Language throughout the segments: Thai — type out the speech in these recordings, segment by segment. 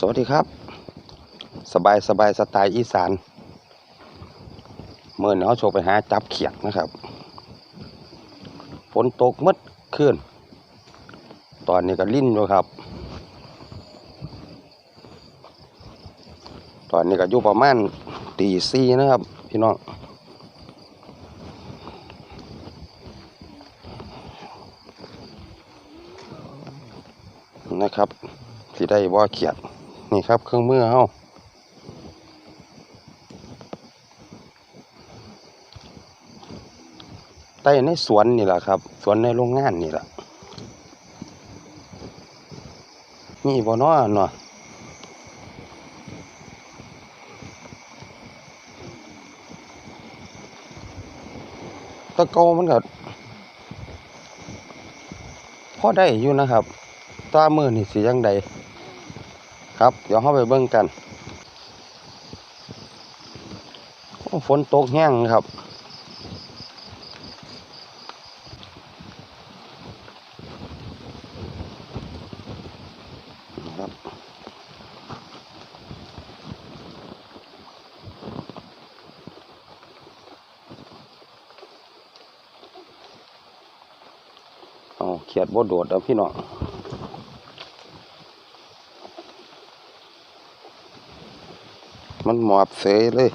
สวัสดีครับ สบายสบายสไตล์อีสานเมื่อนี้เขาโชว์ไปหาจับเขียดนะครับฝนตกมืดขึ้น ตอนนี้ก็ลิ้นอยู่ครับ ตอนนี้ก็อยู่ประมาณตีสี่นะครับ พี่น้องนะครับสิได้บ่าเขียด นี่ครับเครื่องมือเฮาใต้ในสวนนี่แหละครับ สวนในโรงงานนี่แหละนี่บ่เนาะนาะตะเกมันก็พอได้อยู่นะครับตามือนี่สิยังใด ครับ เดี๋ยวเข้าไปเบิ่งกันฝนตกแห้งครับครับเอาเขียดบ่โดดเอาพี่น้อง มันหมอบเสยเลย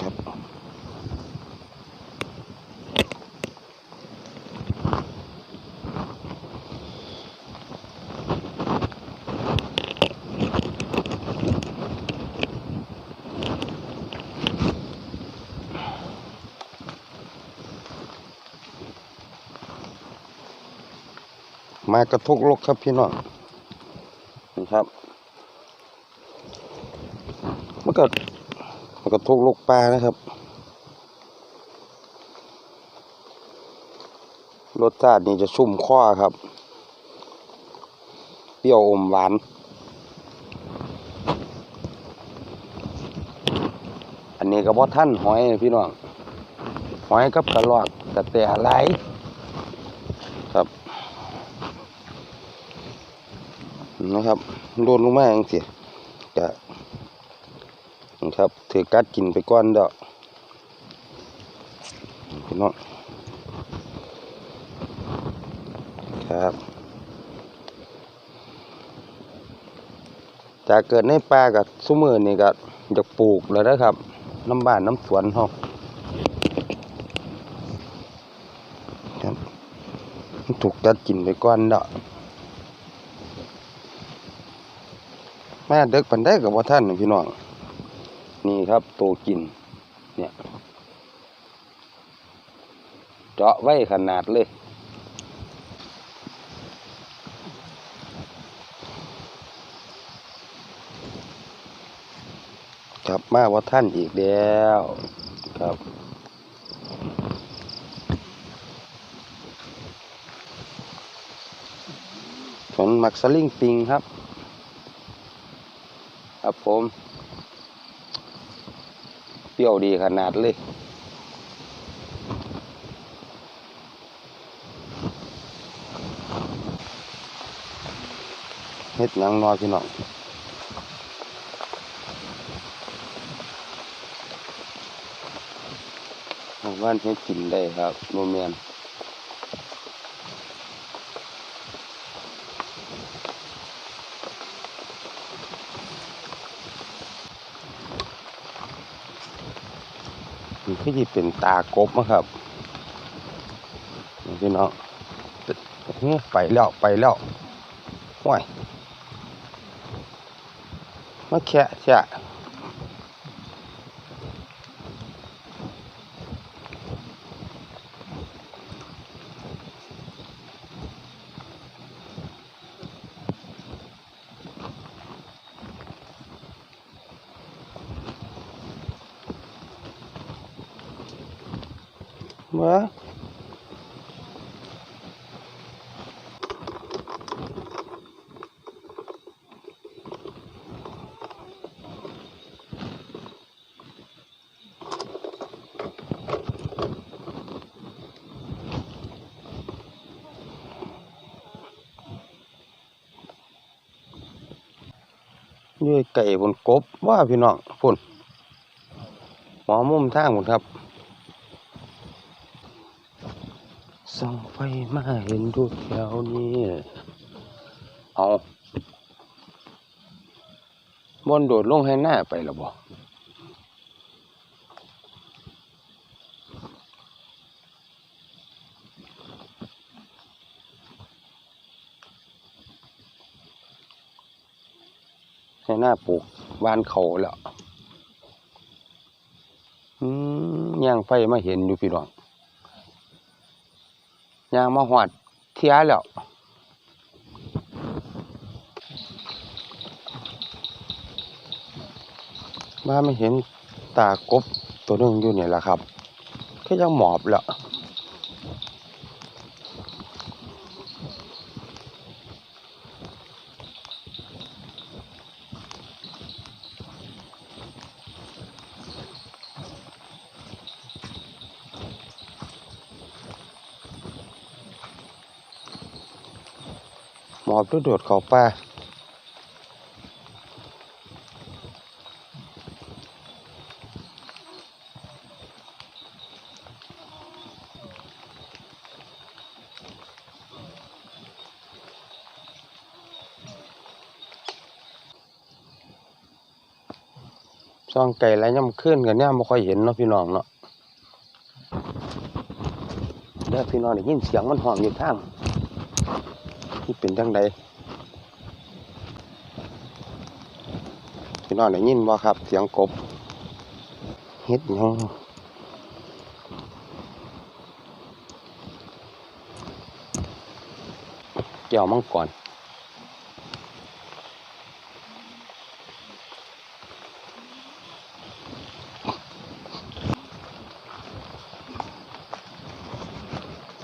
ครับมากระทุกลกครับพี่น้อง ครับ มันก็มันก็ทุกลูกปลานะครับ รสชาตินี่จะชุ่มคอครับ เปรี้ยวอมหวานอันนี้ก็บ่ท่านหอยพี่น้องหอยกับกระรอกกระแต่ไหลายครับ นะครับโดนลงมาอย่างเสียจะนะครับถือกัดกินไปก้อนเด้อพี่น้องครับจากเกิดในป่ากับซุ้มือนี่ก็อยากปลูกเลยนะครับ น้ำบ้านน้ำสวนห้องครับถูกกัดกินไปก้อนเด้อแม่เด็กปันได้กับว่าท่านพี่น้อง นี่ครับโตกิน เนี่ย เจาะไว้ขนาดเลยกลับมาว่าท่านอีกแล้วครับผลหมักสลิงปิงครับ ครับผมเปรี้ยวดีขนาดเลยเฮ็ดยังนอพี่น้องว่านเฮ็ดกินได้ครับโมเมนมั นคือที่เป็นตากบนะครับนี่พี่น้องไปแล้วไปแล้วห้วยมาแค่แค่ มาด้วยไก่บนกบว่าพี่น้องพุ่นหมอมุ่มทางหมดครับ ส่องไฟมาเห็นดูแถวนี้เอาบนโดดลงให้หน้าไปล้วบ่ให้หน้าปลูกวานเขาแล้วอืมย่างไฟมาเห็นอยู่พี่น้อง ยางมาหอดเทียแล้วมาไม่เห็นตากบตัวหนึงอยู่นี่แหละครับก็ยังหมอบแล้ว หมอบด้วยโดดเขาป่าซองไก่แล้ย่ำขึ้นกันเนี่ยไม่ค่อยเห็นเนาะพี่น้องเนาะเด้อพี่น้องได้ยินเสียงมันหอมอยู่ทาง ที่เป็นจังใดพี่น้องได้ยินบ่ครับ เสียงกบเฮ็ดยังแก้วมังกร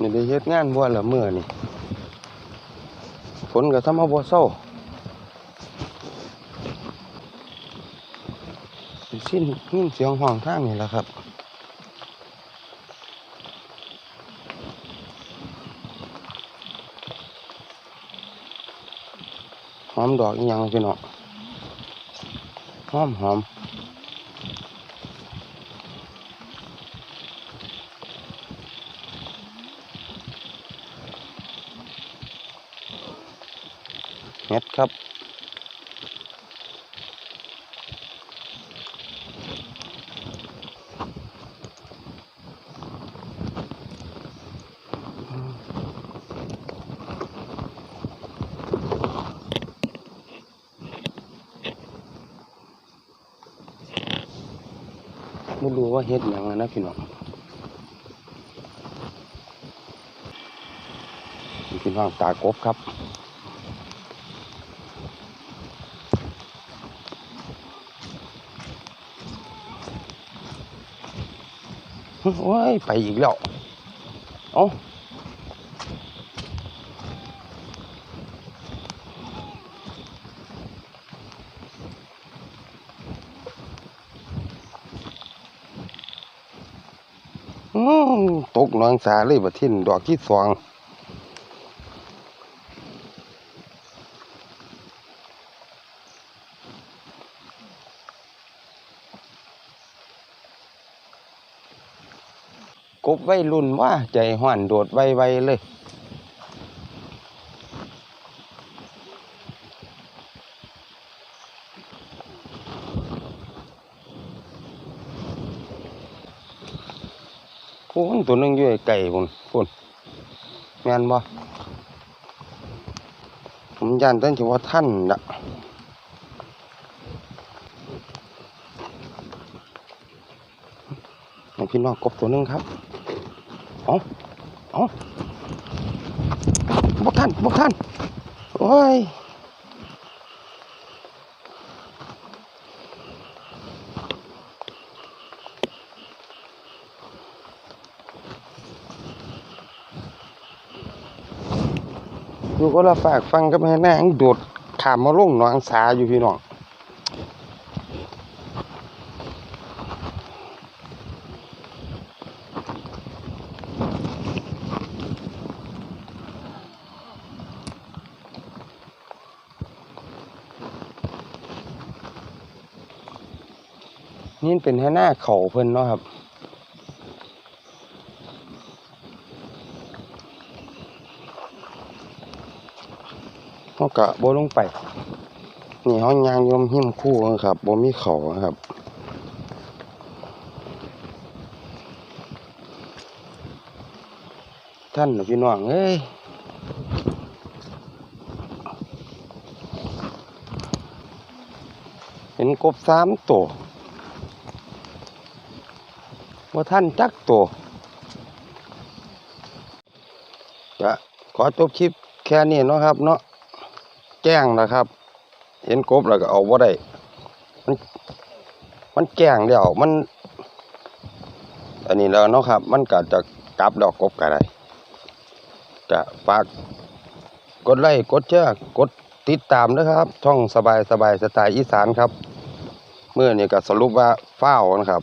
นี่ได้เฮ็ดงานบ่ละมื้อนี่ ฝนก็ทำมาบ่เซาสิสิ้นยินเสียงห้องทางนี่แหละครับหอมดอกอีหยังพี่น้องหอมหอม เฮ็ดครับไม่รู้ว่าเฮ็ดยังนะพี่น้องพี่น้องตากบครับ โอ้ย ไปอีกแล้วเอ้าอืมตกหนองสาเลยบะทิ้นดอกที่สอง กบไว้รุ่นว่าใจห้อนโดดไวๆเลยพุ่นตัวหนึงอยู่ไอไก่พุ่นพุ่นแมนบ่ผมยันตั้งแต่ว่าท่านละพี่น้องกบตัวหนึงครับ เอาเอาบ่ท่านบ่ท่าน โอ้ยอยู่ก็ละฝากฟังกับแม่นางโดดขามมาลงหนองสาอยู่พี่น้อง นี่เป็นให้หน้าเขาเพิ่นเนาะครับ เขากะโบ่ลงไป นี่เขายางยมหิมคู่นะครับโบมีเขาครับท่านพี่น้องเอ้ยเห็นกบสามตัว ว่าท่านจักตัวจะขอจบคลิปแค่นี้เนาะครับเนาะแก้งนะครับ เห็นกบแล้วก็เอาบ่าได้มันมันแก้งเดียวมัน อันนี้แล้วเนาะครับ มันก็จะกลับดอกกบก็ได้จะฝากกดไลค์กดแชร์กดติดตามนะครับ ช่องสบายสบายสไตล์อีสานครับ เมื่อนี้ก็สรุปว่าฟ้าวนะครับ